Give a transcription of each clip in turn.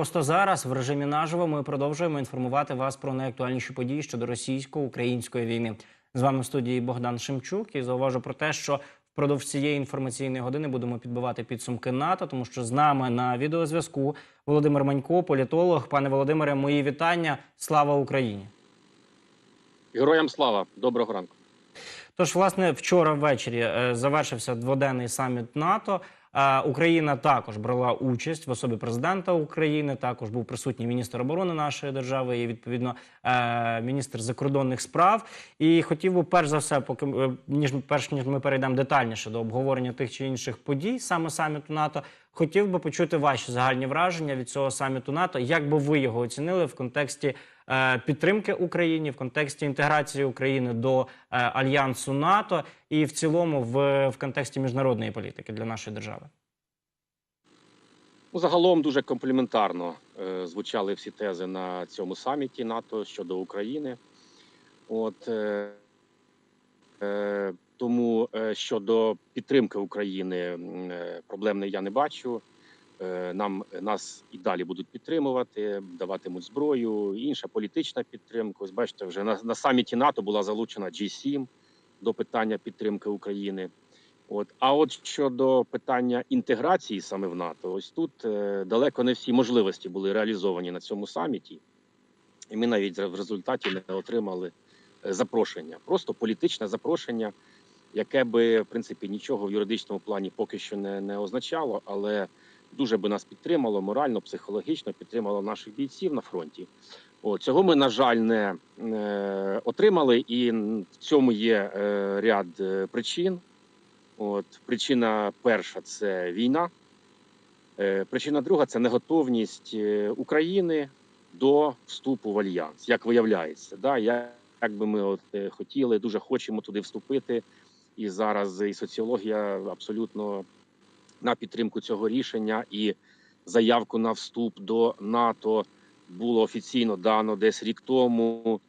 Просто зараз в режимі наживо ми продовжуємо інформувати вас про найактуальніші події щодо російсько-української війни. З вами в студії Богдан Шемчук і зауважу про те, що впродовж цієї інформаційної години будемо підбивати підсумки НАТО, тому що з нами на відеозв'язку Володимир Манько, політолог. Пане Володимире, мої вітання. Слава Україні! Героям слава, доброго ранку. Тож, власне, вчора ввечері е, завершився дводенний саміт НАТО. Україна також брала участь в особі президента України. Також був присутній міністр оборони нашої держави і відповідно е, міністр закордонних справ. І хотів би перш за все, поки е, ніж перш ніж ми перейдемо детальніше до обговорення тих чи інших подій, саме саміту НАТО. Хотів би почути ваші загальні враження від цього саміту НАТО. Як би ви його оцінили в контексті підтримки Україні, в контексті інтеграції України до е, альянсу НАТО і в цілому в, в контексті міжнародної політики для нашої держави? Ну, загалом дуже компліментарно е, звучали всі тези на цьому саміті НАТО щодо України. От е, е, тому е, щодо підтримки України м, е, проблем я не бачу. Е, нам нас і далі будуть підтримувати, даватимуть зброю, інша політична підтримка. Ось бачите, вже на, на саміті НАТО була залучена G7 до питання підтримки України. От а от щодо питання інтеграції саме в НАТО, ось тут е, далеко не всі можливості були реалізовані на цьому саміті, і ми навіть в результаті не отримали е, запрошення. Просто політичне запрошення, яке би в принципі нічого в юридичному плані поки що не, не означало, але дуже би нас підтримало морально, психологічно, підтримало наших бійців на фронті. От, цього ми, на жаль, не е, отримали, і в цьому є е, ряд е, причин. От причина перша це війна. Е, Причина друга це неготовність е, України до вступу в альянс, як виявляється. Да? Я- Як би ми от е, хотіли, дуже хочемо туди вступити. І зараз і соціологія абсолютно на підтримку цього рішення, і заявку на вступ до НАТО було офіційно дано десь рік тому.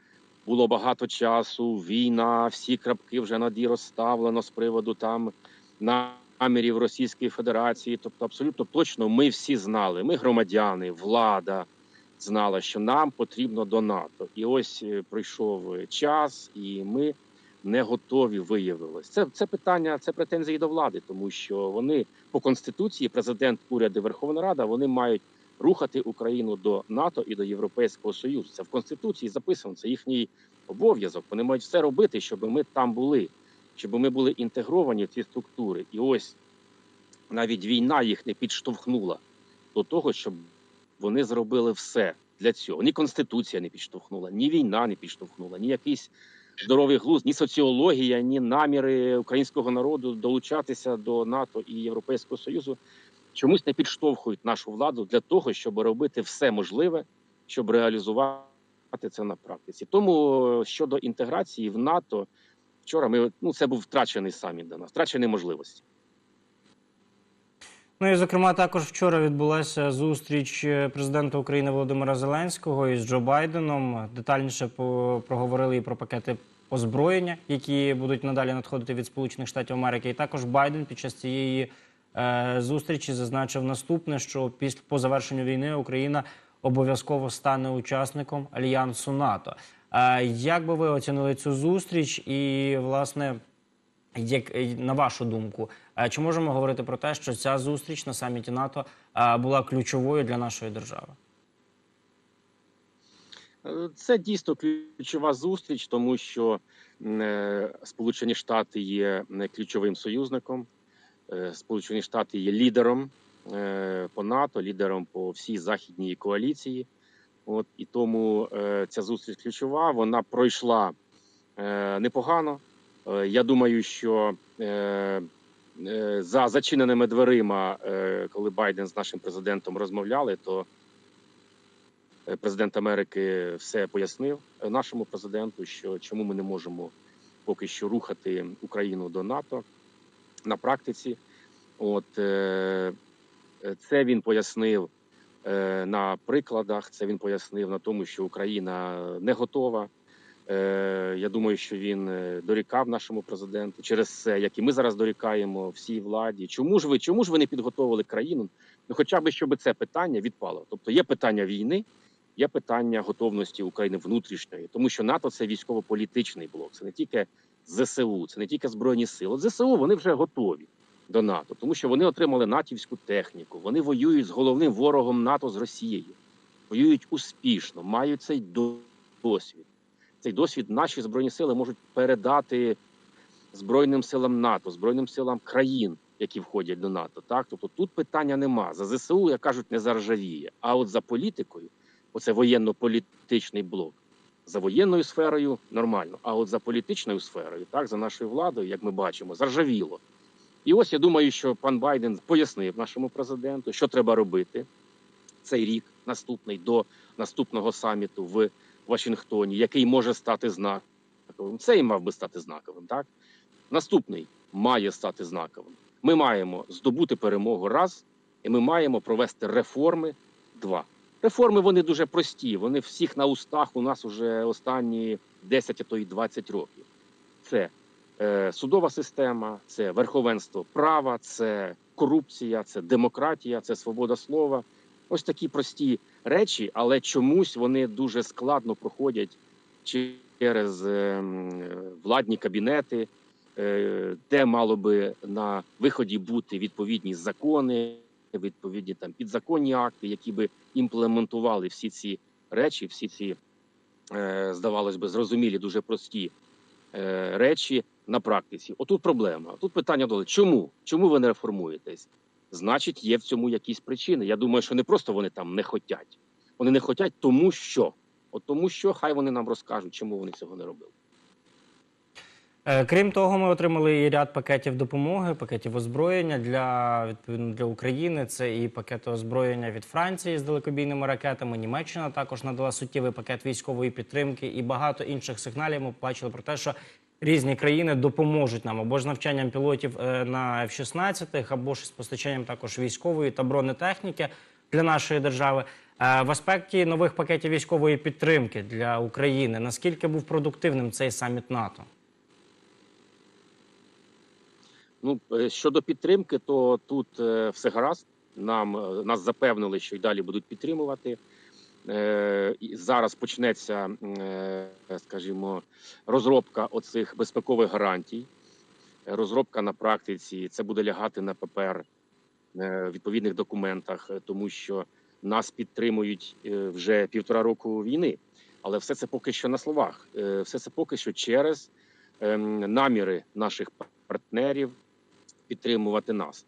Було багато часу, війна, всі крапки вже над «і» розставлено з приводу там намірів Російської Федерації. Тобто, абсолютно точно ми всі знали. Ми громадяни, влада знала, що нам потрібно до НАТО. І ось е, пройшов час, і ми не готові виявилось. Це, це питання, це претензії до влади, тому що вони по конституції, президент, уряд і Верховна Рада, вони мають рухати Україну до НАТО і до Європейського Союзу. Це в конституції записано. Це їхній обов'язок. Вони мають все робити, щоб ми там були, щоб ми були інтегровані в ці структури. І ось навіть війна їх не підштовхнула до того, щоб вони зробили все для цього. Ні конституція не підштовхнула, ні війна не підштовхнула, ні якийсь здоровий глузд, ні соціологія, ні наміри українського народу долучатися до НАТО і Європейського Союзу чомусь не підштовхують нашу владу для того, щоб робити все можливе, щоб реалізувати це на практиці. Тому е, щодо інтеграції в НАТО, вчора ми ну це був втрачений саміт для нас, втрачені можливості. Ну і зокрема, також вчора відбулася зустріч е, президента України Володимира Зеленського із Джо Байденом. Детальніше проговорили і про пакети озброєння, які будуть надалі надходити від Сполучених Штатів Америки. І також Байден під час цієї е, зустрічі зазначив наступне: що після по завершенню війни Україна обов'язково стане учасником альянсу НАТО. Е, як би ви оцінили цю зустріч і власне? Як на вашу думку, чи можемо говорити про те, що ця зустріч на саміті НАТО була ключовою для нашої держави? Е, Це дійсно ключова зустріч, тому що е, Сполучені Штати є ключовим союзником. Е, Сполучені Штати є лідером по НАТО, лідером по всій західній коаліції. От і тому ця зустріч ключова. Вона пройшла непогано. Я думаю, що за зачиненими дверима, е, коли Байден з нашим президентом розмовляли, то Е, президент Америки все пояснив е, нашому президенту, що чому ми не можемо поки що рухати Україну до НАТО на практиці. От е, е, це він пояснив е, на прикладах. Це він пояснив на тому, що Україна не готова Е, Я думаю, що він е, дорікав нашому президенту через це, як і ми зараз дорікаємо всій владі. Чому ж ви чому ж ви не підготовили країну? Ну, хоча б щоб це питання відпало. Тобто є питання війни, є питання готовності України внутрішньої, тому що НАТО це військово-політичний блок. Це не тільки ЗСУ, це не тільки збройні сили. От ЗСУ вони вже готові до НАТО, тому що вони отримали натівську техніку. Вони воюють з головним ворогом НАТО з Росією, воюють успішно, мають цей досвід. Цей досвід наші збройні сили можуть передати збройним силам НАТО, збройним силам країн, які входять до НАТО. Так, тобто тут питання нема. За ЗСУ, як кажуть, не заржавіє. А от за політикою, оце воєнно-політичний блок. За воєнною сферою нормально, а от за політичною сферою, так за нашою владою, як ми бачимо, заржавіло. І ось я думаю, що пан Байден пояснив нашому президенту, що треба робити цей рік, наступний до наступного саміту в Вашингтоні, який може стати знаковим. Цей мав би стати знаковим. Так наступний має стати знаковим. Ми маємо здобути перемогу раз, і ми маємо провести реформи два. Реформи вони дуже прості. Вони всіх на устах у нас уже останні 10, а то й 20 років. Це е, судова система, це верховенство права, це корупція, це демократія, це свобода слова. Ось такі прості речі, але чомусь вони дуже складно проходять через е, владні кабінети, е, де мало би на виході бути відповідні закони, відповідні там підзаконні акти, які би імплементували всі ці речі, всі ці е, здавалось би зрозумілі, дуже прості речі на практиці. Отут проблема. Тут питання доли. Чому? Чому ви не реформуєтесь? Значить, є в цьому якісь причини. Я думаю, що не просто вони там не хотять. Вони не хотять, тому що. От тому що хай вони нам розкажуть, чому вони цього не робили. Е, Крім того, ми отримали і ряд пакетів допомоги, пакетів озброєння для відповідно для України. Це і пакети озброєння від Франції з далекобійними ракетами. Німеччина також надала суттєвий пакет військової підтримки і багато інших сигналів. Ми бачили про те, що різні країни допоможуть нам або ж навчанням пілотів е, на F-16, або ж з постачанням також військової та бронетехніки для нашої держави. Е, В аспекті нових пакетів військової підтримки для України наскільки був продуктивним цей саміт НАТО? Ну е, щодо підтримки, то тут все гаразд. Нам нас запевнили, що й далі будуть підтримувати. Е, зараз почнеться, е, скажімо, розробка оцих безпекових гарантій. Розробка на практиці це буде лягати на папер е, в відповідних документах, тому що нас підтримують вже півтора року війни. Але все це поки що на словах. Все це поки що через ем, наміри наших партнерів підтримувати нас.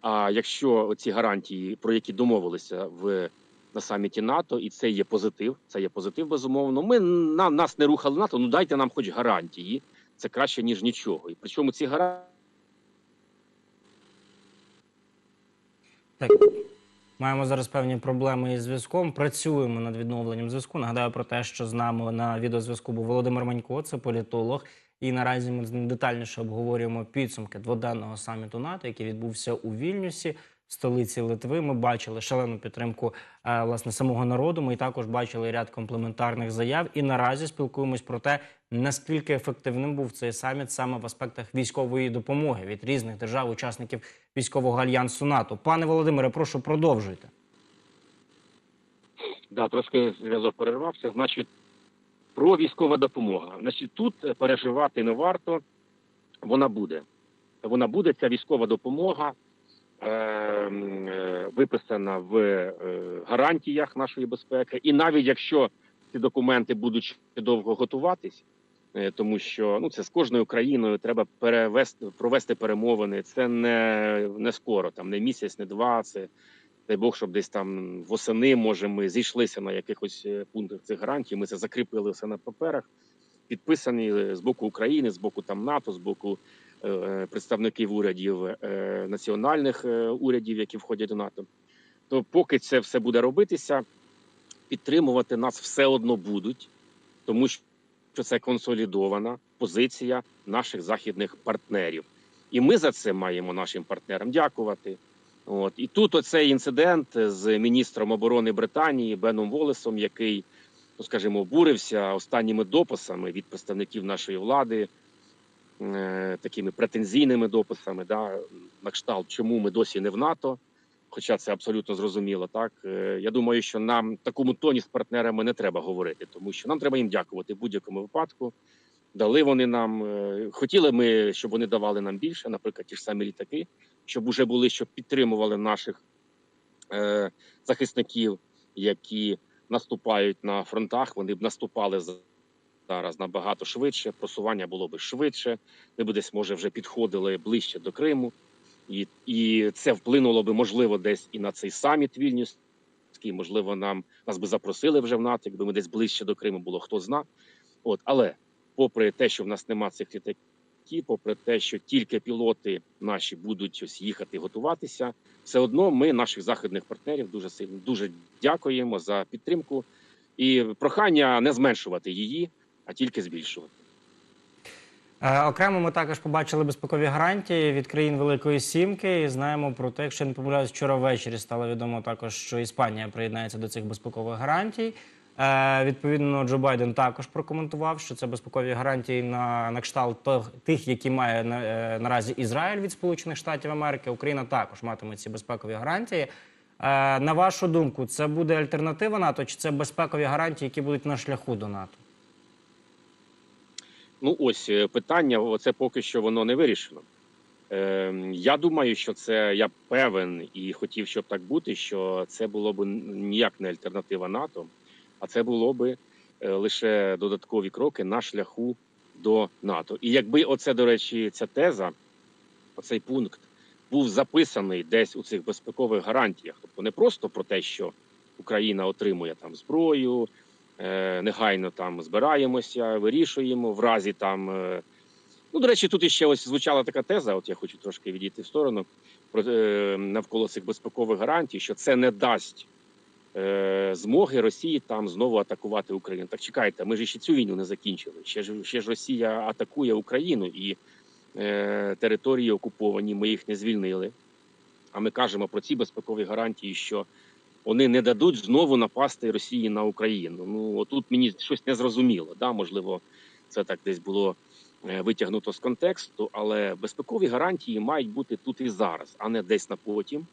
А якщо ці гарантії, про які домовилися в на саміті НАТО, і це є позитив, це є позитив, безумовно. Ми на нас не рухали НАТО. Ну дайте нам хоч гарантії. Це краще ніж нічого. І причому ці гарантії. Так, маємо зараз певні проблеми із зв'язком. Працюємо над відновленням зв'язку. Нагадаю про те, що з нами на відеозв'язку був Володимир Манько, це політолог. І наразі ми з ним детальніше обговорюємо підсумки дводенного саміту НАТО, який відбувся у Вільнюсі, столиці Литви. Ми бачили шалену підтримку е, власне самого народу. Ми також бачили ряд комплементарних заяв. І наразі спілкуємось про те, наскільки ефективним був цей саміт саме в аспектах військової допомоги від різних держав-учасників військового альянсу НАТО. Пане Володимире, прошу продовжуйте. Да, трошки зв'язок перервався. Значить, про військова допомога. Значить, тут переживати не варто. Вона буде. Вона буде, ця військова допомога виписана в е, гарантіях нашої безпеки. І навіть якщо ці документи будуть довго готуватись, е, тому що ну це з кожною країною треба перевести провести перемовини. Це не, не скоро, там не місяць, не два. Це дай Бог, щоб десь там восени, може, ми зійшлися на якихось е, пунктах цих гарантій. Ми це закріпили все на паперах, підписані е, з боку України, з боку там НАТО, з боку е, представників урядів е, національних е, урядів, які входять до НАТО. То поки це все буде робитися, підтримувати нас все одно будуть, тому що це консолідована позиція наших західних партнерів. І ми за це маємо нашим партнерам дякувати. От і тут оцей інцидент з міністром оборони Британії Беном Волесом, який ну скажімо, обурився останніми дописами від представників нашої влади, е, такими претензійними дописами, да, на кшталт, чому ми досі не в НАТО. Хоча це абсолютно зрозуміло, так Е, я думаю, що нам такому тоні з партнерами не треба говорити, тому що нам треба їм дякувати в будь-якому випадку. Дали вони нам, е, хотіли ми, щоб вони давали нам більше, наприклад, ті ж самі літаки, щоб уже були, щоб підтримували наших е, захисників, які наступають на фронтах. Вони б наступали за- зараз набагато швидше. Просування було б швидше. Ми б десь може вже підходили ближче до Криму, і, і це вплинуло би можливо десь і на цей саміт Вільнюський. Можливо, нам нас би запросили вже в НАТО, якби ми десь ближче до Криму було, хто зна. От, але попри те, що в нас нема цих літаків, попри те, що тільки пілоти наші будуть ось їхати готуватися, все одно ми наших західних партнерів дуже сильно дуже дякуємо за підтримку і прохання не зменшувати її, а тільки збільшувати. Е, Окремо ми також побачили безпекові гарантії від країн Великої Сімки. І знаємо про те, якщо не помиляюсь, вчора ввечері стало відомо також, що Іспанія приєднається до цих безпекових гарантій. Е, відповідно, Джо Байден також прокоментував, що це безпекові гарантії на, на кшталт тих- які має е, наразі Ізраїль від Сполучених Штатів Америки. Україна також матиме ці безпекові гарантії. На вашу думку, це буде альтернатива НАТО, чи це безпекові гарантії, які будуть на шляху до НАТО? Ну ось е, питання, оце поки що воно не вирішено. Е, я думаю, що це я певен і хотів, щоб так бути, що це було б ніяк не альтернатива НАТО, а це було би е, лише додаткові кроки на шляху до НАТО. І якби оце, до речі, ця теза, оцей пункт був записаний десь у цих безпекових гарантіях, тобто не просто про те, що Україна отримує там зброю, негайно там збираємося, вирішуємо в разі там. е, Ну, до речі, тут іще ось звучала така теза. От я хочу трошки відійти в сторону про е, навколо цих безпекових гарантій, що це не дасть е, змоги Росії там знову атакувати Україну. Так чекайте, ми ж ще цю війну не закінчили. Ще ж ще ж Росія атакує Україну і е, території окуповані. Ми їх не звільнили. А ми кажемо про ці безпекові гарантії, що вони не дадуть знову напасти Росії на Україну. Ну отут мені щось не зрозуміло. Да, можливо, це так десь було е, витягнуто з контексту, але безпекові гарантії мають бути тут і зараз, а не десь на потім.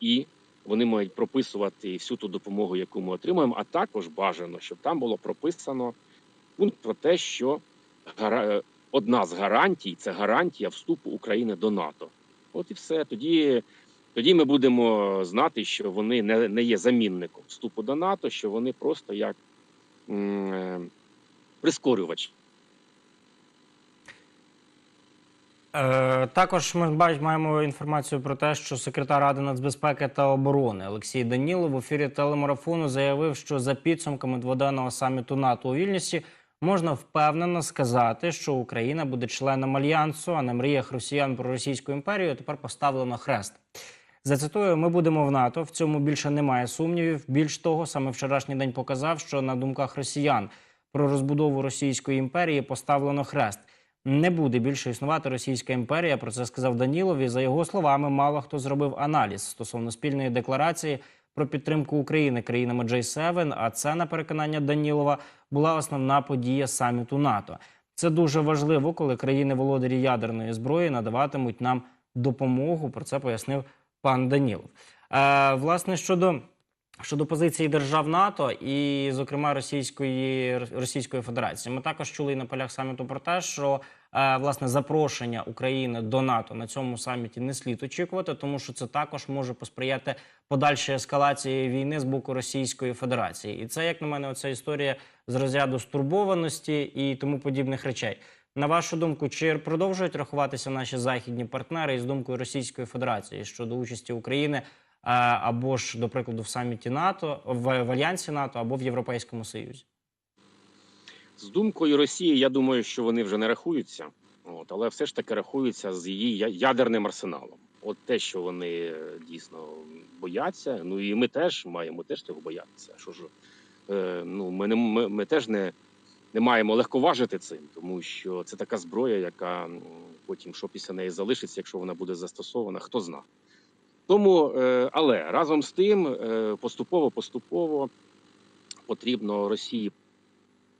І вони мають прописувати всю ту допомогу, яку ми отримуємо. А також бажано, щоб там було прописано пункт про те, що одна з гарантій це гарантія вступу України до НАТО. От і все. Тоді, тоді ми будемо знати, що вони не, не є замінником вступу до НАТО, що вони просто як м, е, прискорювач. Е, також ми бач- маємо інформацію про те, що секретар Ради нацбезпеки та оборони Олексій Данілов в ефірі телемарафону заявив, що за підсумками дводенного саміту НАТО у Вільнюсі можна впевнено сказати, що Україна буде членом альянсу, а на мріях росіян про Російську імперію тепер поставлено хрест. Зацитую, ми будемо в НАТО. В цьому більше немає сумнівів. Більш того, саме вчорашній день показав, що на думках росіян про розбудову Російської імперії поставлено хрест. Не буде більше існувати Російська імперія. Про це сказав Данілов. І за його словами, мало хто зробив аналіз стосовно спільної декларації про підтримку України країнами J7, А це на переконання Данілова була основна подія саміту НАТО. Це дуже важливо, коли країни володарі ядерної зброї надаватимуть нам допомогу. Про це пояснив пан Данілов. Е, власне, щодо щодо позиції держав НАТО і, зокрема, Російської Російської Федерації, ми також чули на полях саміту про те, що е, власне запрошення України до НАТО на цьому саміті не слід очікувати, тому що це також може посприяти подальшій ескалації війни з боку Російської Федерації, і це, як на мене, оця історія з розряду стурбованості і тому подібних речей. На вашу думку, чи продовжують рахуватися наші західні партнери із думкою Російської Федерації щодо участі України е, або ж, до прикладу, в саміті НАТО, в, альянсі НАТО або в Європейському Союзі? З думкою Росії, я думаю, що вони вже не рахуються, от, але все ж таки рахуються з її ядерним арсеналом. От те, що вони е, дійсно бояться. Ну і ми теж маємо теж цього боятися. Що ж, е, ну ми не ми, ми теж не, не маємо легковажити цим, тому що це така зброя, яка потім що після неї залишиться, якщо вона буде застосована, хто зна. Тому, е, але разом з тим, е, поступово, поступово потрібно Росії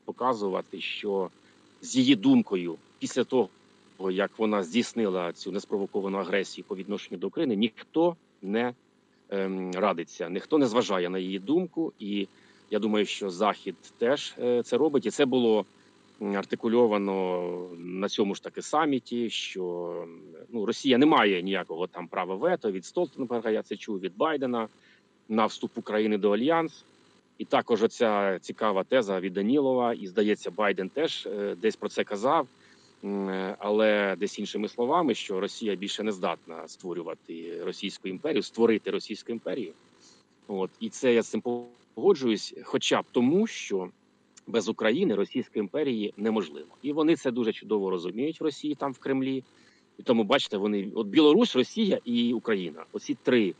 показувати, що з її думкою, після того, як вона здійснила цю неспровоковану агресію по відношенню до України, ніхто не ем, радиться, ніхто не зважає на її думку. І я думаю, що Захід теж е, це робить, і це було артикульовано на цьому ж таки саміті. Що ну Росія не має ніякого там права вето від Столтенберга. Я це чув від Байдена на вступ України до альянсу. І також оця цікава теза від Данілова, і здається, Байден теж е, десь про це казав, але десь іншими словами, що Росія більше не здатна створювати Російську імперію, створити Російську імперію. От і це я з цим погоджуюсь, хоча б тому, що без України Російської імперії неможливо, і вони це дуже чудово розуміють в Росії там в Кремлі. І тому бачите, вони от Білорусь, Росія і Україна. Оці три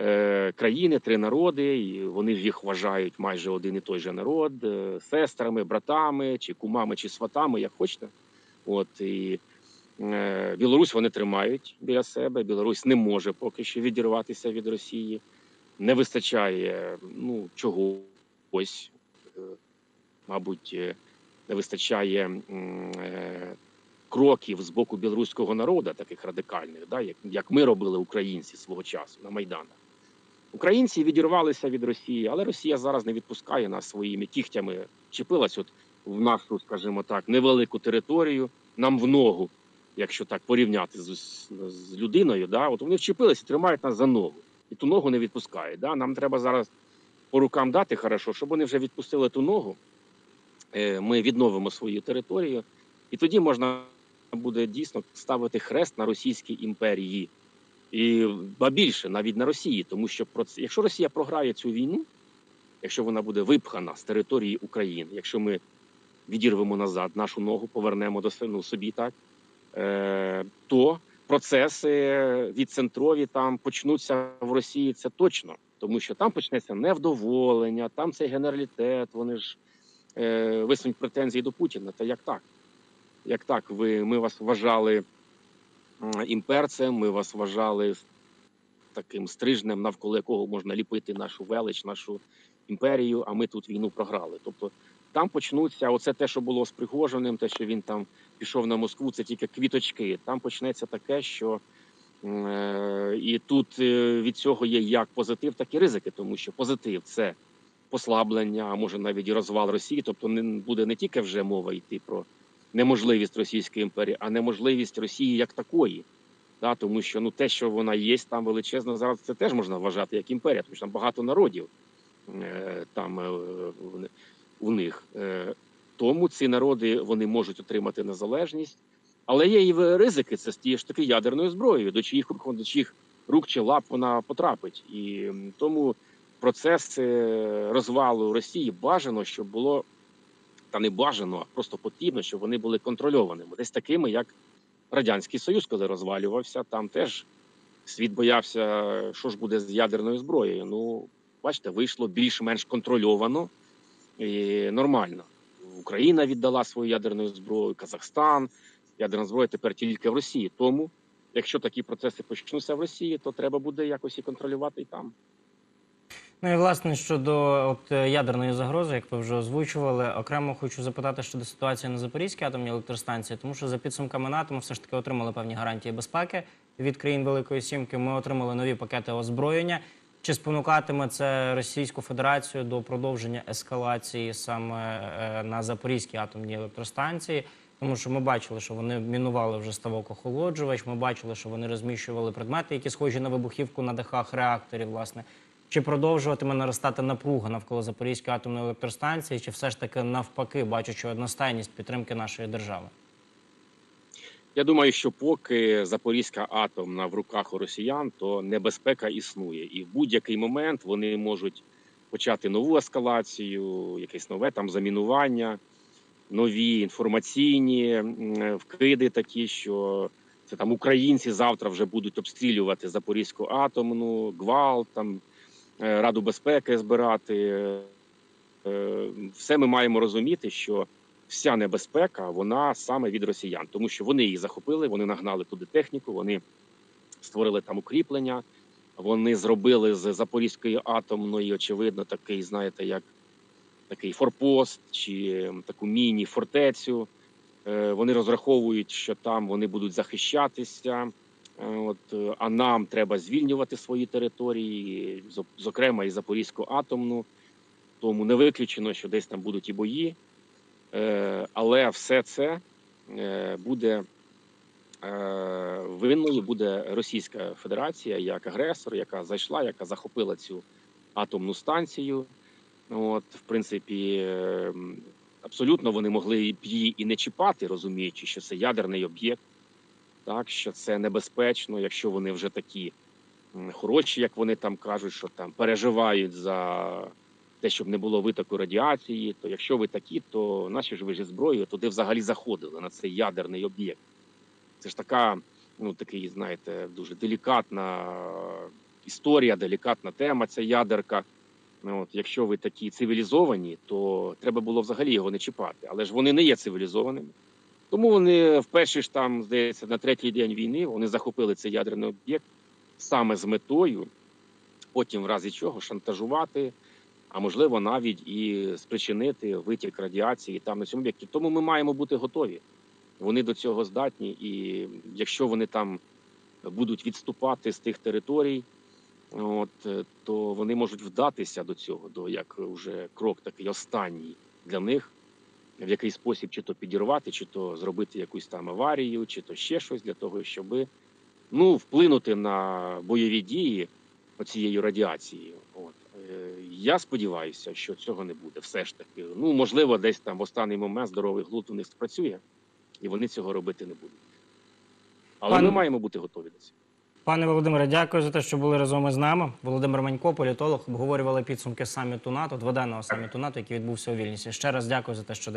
е, країни, три народи, і вони ж їх вважають майже один і той же народ, е, сестрами, братами, чи кумами, чи сватами, як хочете. От і е, Білорусь вони тримають біля себе. Білорусь не може поки що відірватися від Росії. Не вистачає ну чогось, е, мабуть, е, не вистачає е, кроків з боку білоруського народу, таких радикальних, да, як, як ми робили українці свого часу на Майданах. Українці відірвалися від Росії, але Росія зараз не відпускає нас своїми кігтями. Чепилась от в нашу, скажімо так, невелику територію, нам в ногу, якщо так порівняти з, з людиною. Да, от вони вчепилися тримають нас за ногу, і ту ногу не відпускають. Да. Нам треба зараз по рукам дати хорошо, щоб вони вже відпустили ту ногу. Е, Ми відновимо свою територію, і тоді можна буде дійсно ставити хрест на російській імперії. І ба більше навіть на Росії, тому що про це, якщо Росія програє цю війну, якщо вона буде випхана з території України, якщо ми відірвемо назад нашу ногу, повернемо до ну, собі, так е, то процеси відцентрові там почнуться в Росії. Це точно, тому що там почнеться невдоволення, там цей генералітет. Вони ж е, висунуть претензії до Путіна. Та як так? Як так? Ви ми вас вважали імперцем, ми вас вважали таким стрижнем, навколо якого можна ліпити нашу велич, нашу імперію. А ми тут війну програли. Тобто там почнуться оце те, що було з Пригожиним, те, що він там пішов на Москву, це тільки квіточки. Там почнеться таке, що е, і тут е, від цього є як позитив, так і ризики, тому що позитив це послаблення, а може навіть і розвал Росії. Тобто не буде не тільки вже мова йти про неможливість Російської імперії, а неможливість Росії як такої. Да, тому що ну те, що вона є там величезна, зараз це теж можна вважати як імперія, тому що там багато народів е, там е, у них. Е, тому ці народи вони можуть отримати незалежність, але є і ризики. Це з тією ж таки ядерною зброєю, до чиїх до чиїх рук чи лап вона потрапить. І тому процес розвалу Росії бажано, щоб було та не бажано, а просто потрібно, щоб вони були контрольованими, десь такими, як Радянський Союз, коли розвалювався, там теж світ боявся, що ж буде з ядерною зброєю. Ну, бачите, вийшло більш-менш контрольовано і нормально. Україна віддала свою ядерну зброю, Казахстан, ядерна зброя тепер тільки в Росії. Тому, якщо такі процеси почнуться в Росії, то треба буде якось і контролювати і там. Ну і власне щодо от ядерної загрози, як ви вже озвучували, окремо хочу запитати щодо ситуації на Запорізькій атомній електростанції, тому що за підсумками НАТО ми все ж таки отримали певні гарантії безпеки від країн Великої Сімки. Ми отримали нові пакети озброєння. Чи спонукатиме це Російську Федерацію до продовження ескалації саме е, на Запорізькій атомній електростанції? Тому що ми бачили, що вони мінували вже ставок охолоджувач. Ми бачили, що вони розміщували предмети, які схожі на вибухівку на дахах реакторів. Власне, чи продовжуватиме наростати напруга навколо Запорізької атомної електростанції, чи все ж таки навпаки, бачачи одностайність підтримки нашої держави? Я думаю, що поки Запорізька атомна в руках у росіян, то небезпека існує, і в будь-який момент вони можуть почати нову ескалацію, якесь нове там замінування, нові інформаційні вкиди, такі, що це там українці завтра вже будуть обстрілювати Запорізьку атомну, гвалт, там е, Раду безпеки збирати. Е, Все ми маємо розуміти, що вся небезпека вона саме від росіян, тому що вони її захопили, вони нагнали туди техніку, вони створили там укріплення, вони зробили з Запорізької атомної, очевидно, такий, знаєте, як такий форпост чи таку міні-фортецю. Е, Вони розраховують, що там вони будуть захищатися. Е, От, е, а нам треба звільнювати свої території, зокрема і Запорізьку атомну. Тому не виключено, що десь там будуть і бої. Е, Але все це е, буде е, винною буде Російська Федерація як агресор, яка зайшла, яка захопила цю атомну станцію. От, в принципі, е, абсолютно вони могли б її і не чіпати, розуміючи, що це ядерний об'єкт, так що це небезпечно, якщо вони вже такі хороші, як вони там кажуть, що там переживають за те, щоб не було витоку радіації. То якщо ви такі, то наші ж ви ж зброю туди взагалі заходили на цей ядерний об'єкт. Це ж така, ну такий, знаєте, дуже делікатна історія, делікатна тема. Ця ядерка. Ну, От, якщо ви такі цивілізовані, то треба було взагалі його не чіпати. Але ж вони не є цивілізованими. Тому вони в перший ж там, здається, на третій день війни вони захопили цей ядерний об'єкт саме з метою, потім, в разі чого, шантажувати, а можливо, навіть і спричинити витік радіації там на цьому об'єкті. Тому ми маємо бути готові. Вони до цього здатні, і якщо вони там будуть відступати з тих територій, от то вони можуть вдатися до цього, до як вже крок такий останній для них, в який спосіб чи то підірвати, чи то зробити якусь там аварію, чи то ще щось для того, щоб ну вплинути на бойові дії оцією радіацією. От я сподіваюся, що цього не буде. Все ж таки, ну можливо, десь там в останній момент здоровий глузд у них спрацює, і вони цього робити не будуть. Але Пан- ми маємо бути готові до цього. Пане Володимире, дякую за те, що були разом із нами. Володимир Манько, політолог, обговорювали підсумки саміту НАТО, дводенного саміту НАТО, який відбувся у Вільнісі. Ще раз дякую за те, що